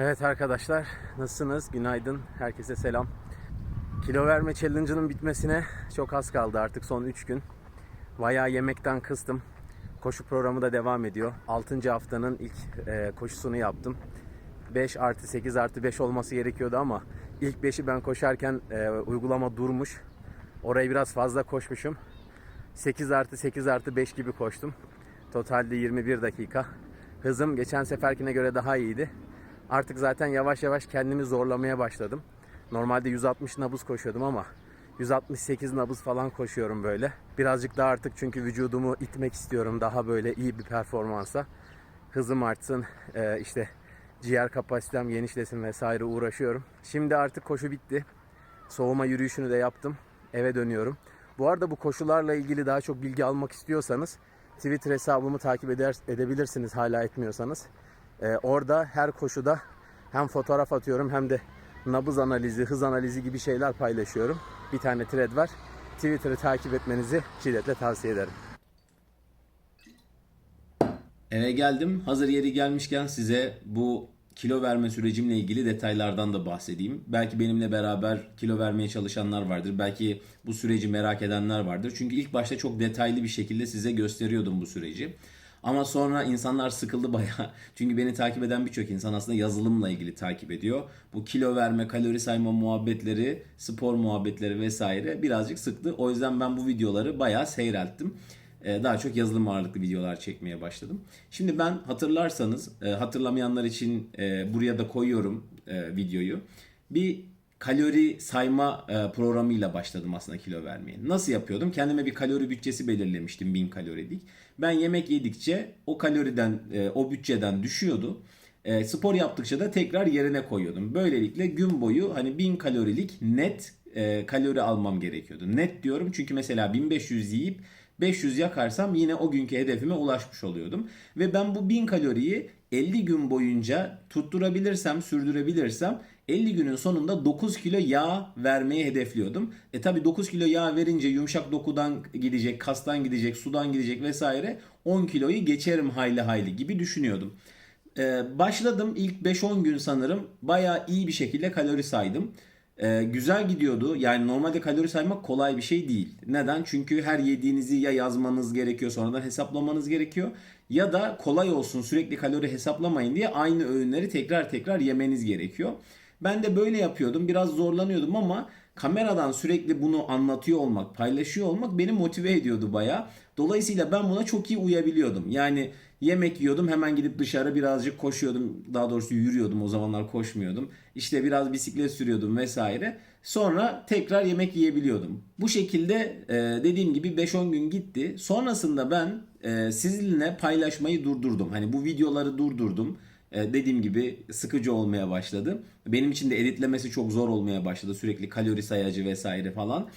Evet arkadaşlar nasılsınız? Günaydın. Herkese selam. Kilo verme challenge'ının bitmesine çok az kaldı artık son 3 gün. Bayağı yemekten kıstım. Koşu programı da devam ediyor. 6. haftanın ilk e, koşusunu yaptım. 5 artı 8 artı 5 olması gerekiyordu ama ilk 5'i ben koşarken e, uygulama durmuş. Orayı biraz fazla koşmuşum. 8 artı 8 artı 5 gibi koştum. Totalde 21 dakika. Hızım geçen seferkine göre daha iyiydi. Artık zaten yavaş yavaş kendimi zorlamaya başladım. Normalde 160 nabız koşuyordum ama 168 nabız falan koşuyorum böyle. Birazcık daha artık çünkü vücudumu itmek istiyorum daha böyle iyi bir performansa. Hızım artsın, e, işte ciğer kapasitem genişlesin vesaire uğraşıyorum. Şimdi artık koşu bitti. Soğuma yürüyüşünü de yaptım. Eve dönüyorum. Bu arada bu koşularla ilgili daha çok bilgi almak istiyorsanız Twitter hesabımı takip eder, edebilirsiniz hala etmiyorsanız. Ee, orada her koşuda hem fotoğraf atıyorum hem de nabız analizi, hız analizi gibi şeyler paylaşıyorum. Bir tane thread var. Twitter'ı takip etmenizi şiddetle tavsiye ederim. Eve geldim. Hazır yeri gelmişken size bu kilo verme sürecimle ilgili detaylardan da bahsedeyim. Belki benimle beraber kilo vermeye çalışanlar vardır. Belki bu süreci merak edenler vardır. Çünkü ilk başta çok detaylı bir şekilde size gösteriyordum bu süreci. Ama sonra insanlar sıkıldı bayağı. Çünkü beni takip eden birçok insan aslında yazılımla ilgili takip ediyor. Bu kilo verme, kalori sayma muhabbetleri, spor muhabbetleri vesaire birazcık sıktı. O yüzden ben bu videoları bayağı seyrelttim. Ee, Daha çok yazılım ağırlıklı videolar çekmeye başladım. Şimdi ben hatırlarsanız, e, hatırlamayanlar için e, buraya da koyuyorum e, videoyu. Bir kalori sayma programıyla başladım aslında kilo vermeye. Nasıl yapıyordum? Kendime bir kalori bütçesi belirlemiştim 1000 kalorilik. Ben yemek yedikçe o kaloriden, e, o bütçeden düşüyordu. E, spor yaptıkça da tekrar yerine koyuyordum. Böylelikle gün boyu hani 1000 kalorilik net e, kalori almam gerekiyordu. Net diyorum çünkü mesela 1500 yiyip 500 yakarsam yine o günkü hedefime ulaşmış oluyordum. Ve ben bu 1000 kaloriyi 50 gün boyunca tutturabilirsem, sürdürebilirsem 50 günün sonunda 9 kilo yağ vermeyi hedefliyordum. E tabi 9 kilo yağ verince yumuşak dokudan gidecek, kastan gidecek, sudan gidecek vesaire 10 kiloyu geçerim hayli hayli gibi düşünüyordum. Ee, başladım ilk 5-10 gün sanırım bayağı iyi bir şekilde kalori saydım. Ee, güzel gidiyordu. Yani normalde kalori saymak kolay bir şey değil. Neden? Çünkü her yediğinizi ya yazmanız gerekiyor sonradan hesaplamanız gerekiyor. Ya da kolay olsun sürekli kalori hesaplamayın diye aynı öğünleri tekrar tekrar yemeniz gerekiyor. Ben de böyle yapıyordum. Biraz zorlanıyordum ama kameradan sürekli bunu anlatıyor olmak, paylaşıyor olmak beni motive ediyordu baya. Dolayısıyla ben buna çok iyi uyabiliyordum. Yani yemek yiyordum hemen gidip dışarı birazcık koşuyordum. Daha doğrusu yürüyordum o zamanlar koşmuyordum. İşte biraz bisiklet sürüyordum vesaire. Sonra tekrar yemek yiyebiliyordum. Bu şekilde e, dediğim gibi 5-10 gün gitti. Sonrasında ben e, sizinle paylaşmayı durdurdum. Hani bu videoları durdurdum. E, dediğim gibi sıkıcı olmaya başladı. Benim için de editlemesi çok zor olmaya başladı. Sürekli kalori sayacı vesaire falan.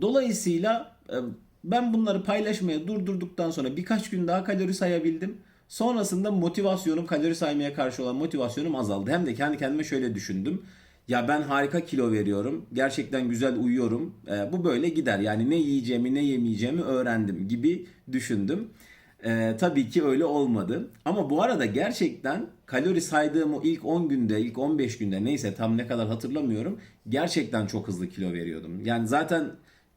Dolayısıyla e, ben bunları paylaşmaya durdurduktan sonra birkaç gün daha kalori sayabildim. Sonrasında motivasyonum, kalori saymaya karşı olan motivasyonum azaldı. Hem de kendi kendime şöyle düşündüm. Ya ben harika kilo veriyorum. Gerçekten güzel uyuyorum. E, bu böyle gider. Yani ne yiyeceğimi ne yemeyeceğimi öğrendim gibi düşündüm. Ee, tabii ki öyle olmadı. Ama bu arada gerçekten kalori saydığım o ilk 10 günde, ilk 15 günde neyse tam ne kadar hatırlamıyorum. Gerçekten çok hızlı kilo veriyordum. Yani zaten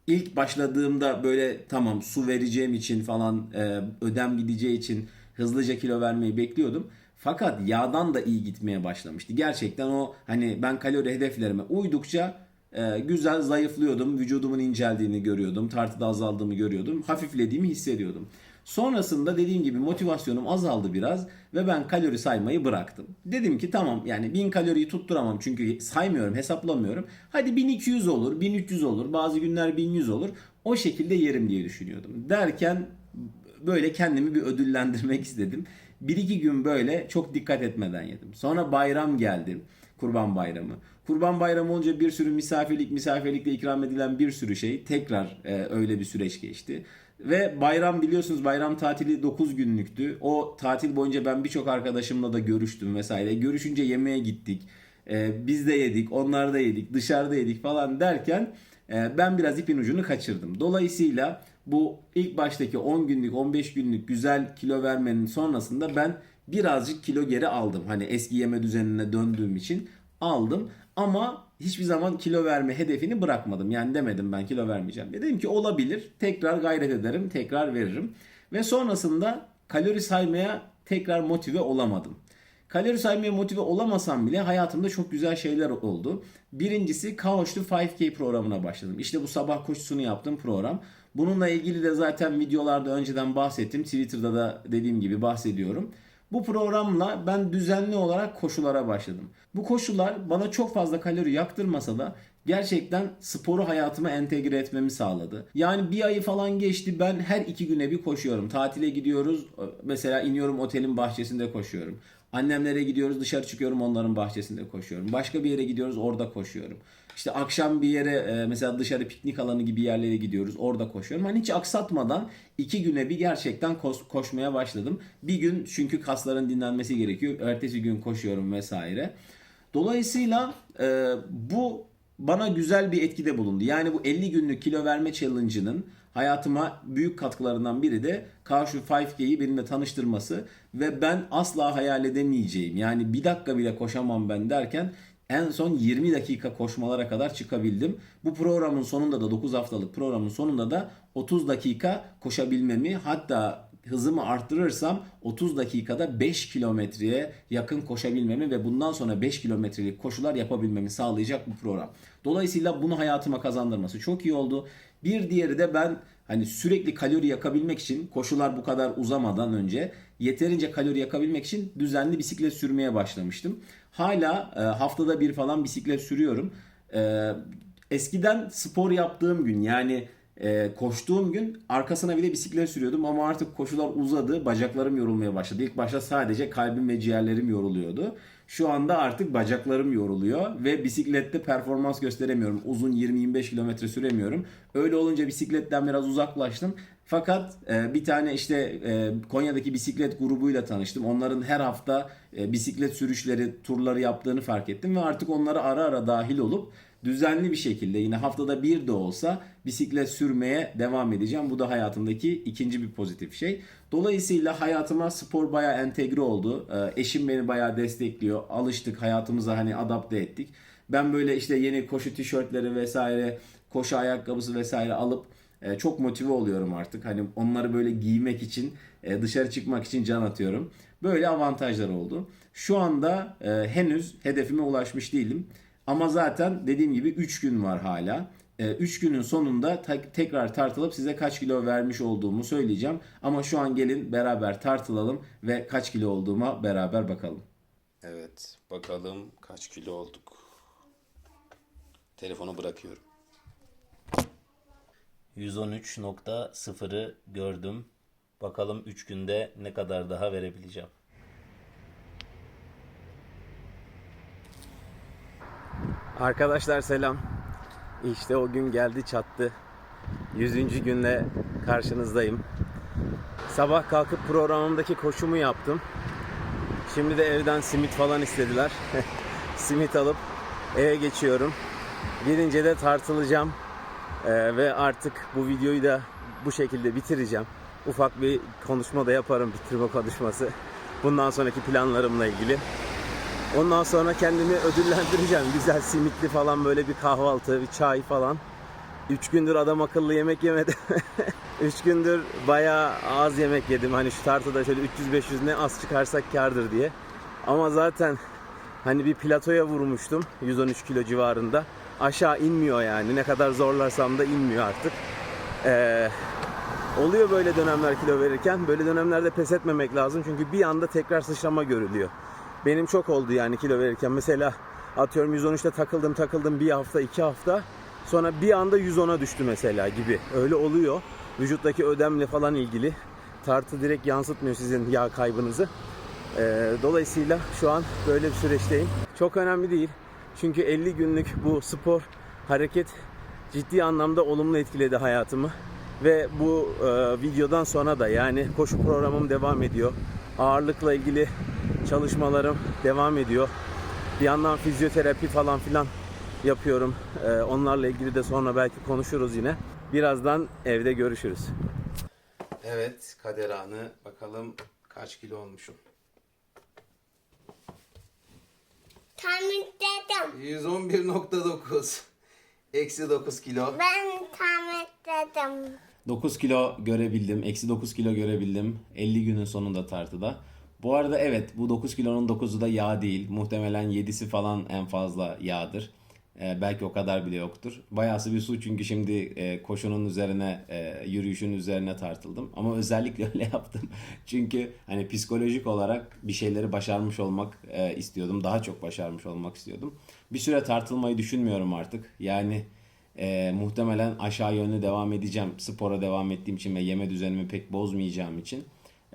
ilk başladığımda böyle tamam su vereceğim için falan e, ödem gideceği için hızlıca kilo vermeyi bekliyordum. Fakat yağdan da iyi gitmeye başlamıştı. Gerçekten o hani ben kalori hedeflerime uydukça e, güzel zayıflıyordum. Vücudumun inceldiğini görüyordum. Tartıda azaldığımı görüyordum. Hafiflediğimi hissediyordum. Sonrasında dediğim gibi motivasyonum azaldı biraz ve ben kalori saymayı bıraktım. Dedim ki tamam yani 1000 kaloriyi tutturamam çünkü saymıyorum hesaplamıyorum. Hadi 1200 olur 1300 olur bazı günler 1100 olur o şekilde yerim diye düşünüyordum. Derken böyle kendimi bir ödüllendirmek istedim. Bir iki gün böyle çok dikkat etmeden yedim. Sonra bayram geldi. Kurban Bayramı. Kurban Bayramı olunca bir sürü misafirlik, misafirlikle ikram edilen bir sürü şey tekrar e, öyle bir süreç geçti. Ve bayram biliyorsunuz bayram tatili 9 günlüktü. O tatil boyunca ben birçok arkadaşımla da görüştüm vesaire. Görüşünce yemeğe gittik. E, biz de yedik, onlar da yedik, dışarıda yedik falan derken e, ben biraz ipin ucunu kaçırdım. Dolayısıyla bu ilk baştaki 10 günlük, 15 günlük güzel kilo vermenin sonrasında ben birazcık kilo geri aldım. Hani eski yeme düzenine döndüğüm için aldım ama hiçbir zaman kilo verme hedefini bırakmadım. Yani demedim ben kilo vermeyeceğim. Dedim ki olabilir. Tekrar gayret ederim, tekrar veririm. Ve sonrasında kalori saymaya tekrar motive olamadım. Kalori saymaya motive olamasam bile hayatımda çok güzel şeyler oldu. Birincisi Kaoşlu 5K programına başladım. İşte bu sabah koşusunu yaptığım program. Bununla ilgili de zaten videolarda önceden bahsettim. Twitter'da da dediğim gibi bahsediyorum. Bu programla ben düzenli olarak koşulara başladım. Bu koşular bana çok fazla kalori yaktırmasa da gerçekten sporu hayatıma entegre etmemi sağladı. Yani bir ayı falan geçti ben her iki güne bir koşuyorum. Tatile gidiyoruz mesela iniyorum otelin bahçesinde koşuyorum. Annemlere gidiyoruz dışarı çıkıyorum onların bahçesinde koşuyorum. Başka bir yere gidiyoruz orada koşuyorum. İşte akşam bir yere e, mesela dışarı piknik alanı gibi yerlere gidiyoruz orada koşuyorum. Hani hiç aksatmadan iki güne bir gerçekten koş- koşmaya başladım. Bir gün çünkü kasların dinlenmesi gerekiyor. Ertesi gün koşuyorum vesaire. Dolayısıyla e, bu bana güzel bir etkide bulundu. Yani bu 50 günlük kilo verme challenge'ının hayatıma büyük katkılarından biri de Kaşu 5K'yi benimle tanıştırması ve ben asla hayal edemeyeceğim. Yani bir dakika bile koşamam ben derken en son 20 dakika koşmalara kadar çıkabildim. Bu programın sonunda da 9 haftalık programın sonunda da 30 dakika koşabilmemi hatta hızımı arttırırsam 30 dakikada 5 kilometreye yakın koşabilmemi ve bundan sonra 5 kilometrelik koşular yapabilmemi sağlayacak bu program. Dolayısıyla bunu hayatıma kazandırması çok iyi oldu. Bir diğeri de ben hani sürekli kalori yakabilmek için koşular bu kadar uzamadan önce yeterince kalori yakabilmek için düzenli bisiklet sürmeye başlamıştım. Hala e, haftada bir falan bisiklet sürüyorum. E, eskiden spor yaptığım gün yani e, koştuğum gün arkasına bir de bisiklet sürüyordum ama artık koşular uzadı. Bacaklarım yorulmaya başladı. İlk başta sadece kalbim ve ciğerlerim yoruluyordu. Şu anda artık bacaklarım yoruluyor ve bisiklette performans gösteremiyorum. Uzun 20-25 kilometre süremiyorum. Öyle olunca bisikletten biraz uzaklaştım. Fakat e, bir tane işte e, Konya'daki bisiklet grubuyla tanıştım. Onların her hafta e, bisiklet sürüşleri, turları yaptığını fark ettim ve artık onlara ara ara dahil olup düzenli bir şekilde yine haftada bir de olsa bisiklet sürmeye devam edeceğim. Bu da hayatımdaki ikinci bir pozitif şey. Dolayısıyla hayatıma spor bayağı entegre oldu. Ee, eşim beni bayağı destekliyor. Alıştık hayatımıza hani adapte ettik. Ben böyle işte yeni koşu tişörtleri vesaire, koşu ayakkabısı vesaire alıp e, çok motive oluyorum artık. Hani onları böyle giymek için, e, dışarı çıkmak için can atıyorum. Böyle avantajlar oldu. Şu anda e, henüz hedefime ulaşmış değilim. Ama zaten dediğim gibi 3 gün var hala. 3 günün sonunda tekrar tartılıp size kaç kilo vermiş olduğumu söyleyeceğim. Ama şu an gelin beraber tartılalım ve kaç kilo olduğuma beraber bakalım. Evet, bakalım kaç kilo olduk. Telefonu bırakıyorum. 113.0'ı gördüm. Bakalım 3 günde ne kadar daha verebileceğim. Arkadaşlar selam. İşte o gün geldi çattı. 100. günle karşınızdayım. Sabah kalkıp programımdaki koşumu yaptım. Şimdi de evden simit falan istediler. simit alıp eve geçiyorum. Gidince de tartılacağım. Ee, ve artık bu videoyu da bu şekilde bitireceğim. Ufak bir konuşma da yaparım bitirme konuşması. Bundan sonraki planlarımla ilgili. Ondan sonra kendimi ödüllendireceğim. Güzel simitli falan böyle bir kahvaltı, bir çay falan. 3 gündür adam akıllı yemek yemedim. 3 gündür bayağı az yemek yedim. Hani şu tartıda şöyle 300-500 ne az çıkarsak kardır diye. Ama zaten hani bir platoya vurmuştum 113 kilo civarında. Aşağı inmiyor yani. Ne kadar zorlarsam da inmiyor artık. Ee, oluyor böyle dönemler kilo verirken. Böyle dönemlerde pes etmemek lazım. Çünkü bir anda tekrar sıçrama görülüyor. Benim çok oldu yani kilo verirken. Mesela atıyorum 113'te takıldım takıldım bir hafta iki hafta. Sonra bir anda 110'a düştü mesela gibi. Öyle oluyor. Vücuttaki ödemle falan ilgili. Tartı direkt yansıtmıyor sizin yağ kaybınızı. Ee, dolayısıyla şu an böyle bir süreçteyim. Çok önemli değil. Çünkü 50 günlük bu spor, hareket ciddi anlamda olumlu etkiledi hayatımı. Ve bu e, videodan sonra da yani koşu programım devam ediyor. Ağırlıkla ilgili çalışmalarım devam ediyor. Bir yandan fizyoterapi falan filan yapıyorum. Ee, onlarla ilgili de sonra belki konuşuruz yine. Birazdan evde görüşürüz. Evet, Kader Anı. Bakalım kaç kilo olmuşum. Tahmin dedim. 111.9. Eksi 9 kilo. Ben tahmin dedim. 9 kilo görebildim. Eksi 9 kilo görebildim. 50 günün sonunda tartıda. Bu arada evet bu 9 kilonun 9'u da yağ değil. Muhtemelen 7'si falan en fazla yağdır. Ee, belki o kadar bile yoktur. Bayağısı bir su çünkü şimdi e, koşunun üzerine, e, yürüyüşün üzerine tartıldım. Ama özellikle öyle yaptım. çünkü hani psikolojik olarak bir şeyleri başarmış olmak e, istiyordum. Daha çok başarmış olmak istiyordum. Bir süre tartılmayı düşünmüyorum artık. Yani ee, muhtemelen aşağı yönlü devam edeceğim. Spora devam ettiğim için ve yeme düzenimi pek bozmayacağım için.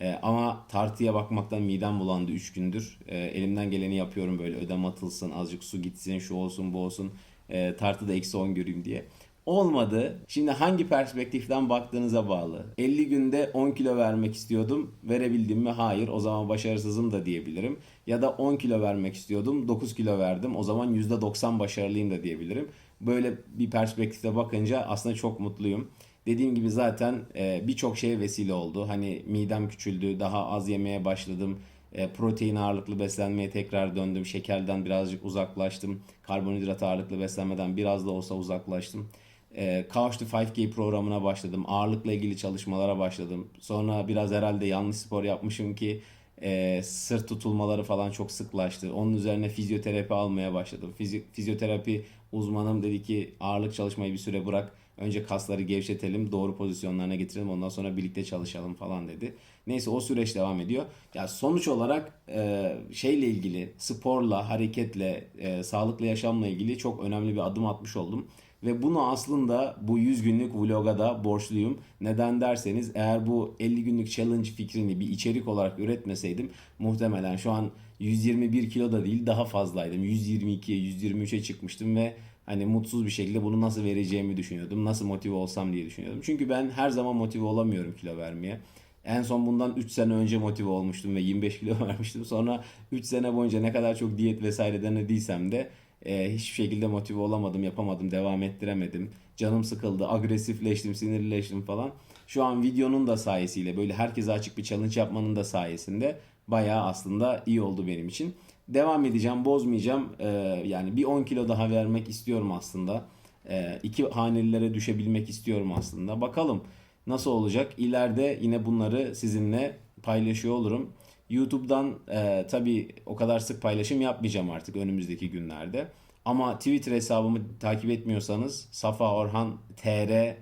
Ee, ama tartıya bakmaktan midem bulandı 3 gündür. Ee, elimden geleni yapıyorum böyle ödem atılsın, azıcık su gitsin, şu olsun bu olsun. Ee, tartıda eksi 10 göreyim diye. Olmadı. Şimdi hangi perspektiften baktığınıza bağlı. 50 günde 10 kilo vermek istiyordum. Verebildim mi? Hayır. O zaman başarısızım da diyebilirim. Ya da 10 kilo vermek istiyordum. 9 kilo verdim. O zaman %90 başarılıyım da diyebilirim. Böyle bir perspektifte bakınca aslında çok mutluyum. Dediğim gibi zaten e, birçok şeye vesile oldu. Hani midem küçüldü, daha az yemeye başladım. E, protein ağırlıklı beslenmeye tekrar döndüm. Şekerden birazcık uzaklaştım. Karbonhidrat ağırlıklı beslenmeden biraz da olsa uzaklaştım. E, Couch to 5K programına başladım. Ağırlıkla ilgili çalışmalara başladım. Sonra biraz herhalde yanlış spor yapmışım ki e, sırt tutulmaları falan çok sıklaştı. Onun üzerine fizyoterapi almaya başladım. Fizi- fizyoterapi uzmanım dedi ki ağırlık çalışmayı bir süre bırak. Önce kasları gevşetelim, doğru pozisyonlarına getirelim. Ondan sonra birlikte çalışalım falan dedi. Neyse o süreç devam ediyor. Ya sonuç olarak e, şeyle ilgili, sporla, hareketle, e, sağlıklı yaşamla ilgili çok önemli bir adım atmış oldum. Ve bunu aslında bu 100 günlük vloga da borçluyum. Neden derseniz eğer bu 50 günlük challenge fikrini bir içerik olarak üretmeseydim muhtemelen şu an 121 kilo da değil daha fazlaydım. 122'ye 123'e çıkmıştım ve hani mutsuz bir şekilde bunu nasıl vereceğimi düşünüyordum. Nasıl motive olsam diye düşünüyordum. Çünkü ben her zaman motive olamıyorum kilo vermeye. En son bundan 3 sene önce motive olmuştum ve 25 kilo vermiştim. Sonra 3 sene boyunca ne kadar çok diyet vesaire denediysem de e, hiçbir şekilde motive olamadım, yapamadım, devam ettiremedim. Canım sıkıldı, agresifleştim, sinirleştim falan. Şu an videonun da sayesiyle böyle herkese açık bir challenge yapmanın da sayesinde bayağı aslında iyi oldu benim için. Devam edeceğim, bozmayacağım. Ee, yani bir 10 kilo daha vermek istiyorum aslında. Ee, iki hanelilere düşebilmek istiyorum aslında. Bakalım nasıl olacak. İleride yine bunları sizinle paylaşıyor olurum. YouTube'dan e, tabii o kadar sık paylaşım yapmayacağım artık önümüzdeki günlerde. Ama Twitter hesabımı takip etmiyorsanız Safa Orhan TR e,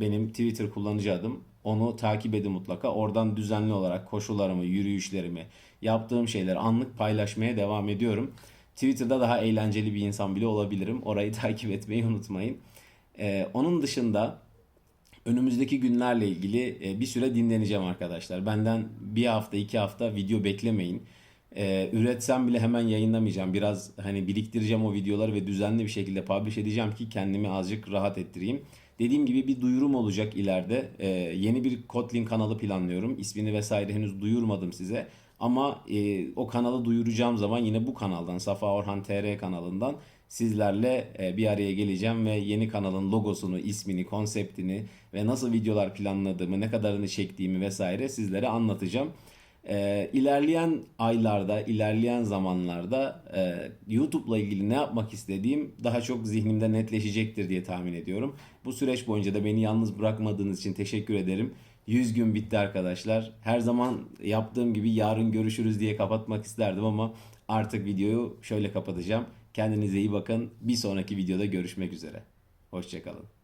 benim Twitter kullanıcı adım. Onu takip edin mutlaka. Oradan düzenli olarak koşularımı, yürüyüşlerimi, yaptığım şeyleri anlık paylaşmaya devam ediyorum. Twitter'da daha eğlenceli bir insan bile olabilirim. Orayı takip etmeyi unutmayın. E, onun dışında önümüzdeki günlerle ilgili e, bir süre dinleneceğim arkadaşlar. Benden bir hafta iki hafta video beklemeyin. E, üretsem bile hemen yayınlamayacağım. Biraz hani biriktireceğim o videoları ve düzenli bir şekilde publish edeceğim ki kendimi azıcık rahat ettireyim. Dediğim gibi bir duyurum olacak ileride. E, yeni bir Kotlin kanalı planlıyorum. İsmini vesaire henüz duyurmadım size. Ama e, o kanalı duyuracağım zaman yine bu kanaldan Safa Orhan TR kanalından sizlerle e, bir araya geleceğim ve yeni kanalın logosunu, ismini, konseptini ve nasıl videolar planladığımı, ne kadarını çektiğimi vesaire sizlere anlatacağım. E, ilerleyen aylarda, ilerleyen zamanlarda e, YouTube'la ilgili ne yapmak istediğim daha çok zihnimde netleşecektir diye tahmin ediyorum. Bu süreç boyunca da beni yalnız bırakmadığınız için teşekkür ederim. 100 gün bitti arkadaşlar. Her zaman yaptığım gibi yarın görüşürüz diye kapatmak isterdim ama artık videoyu şöyle kapatacağım. Kendinize iyi bakın. Bir sonraki videoda görüşmek üzere. Hoşçakalın.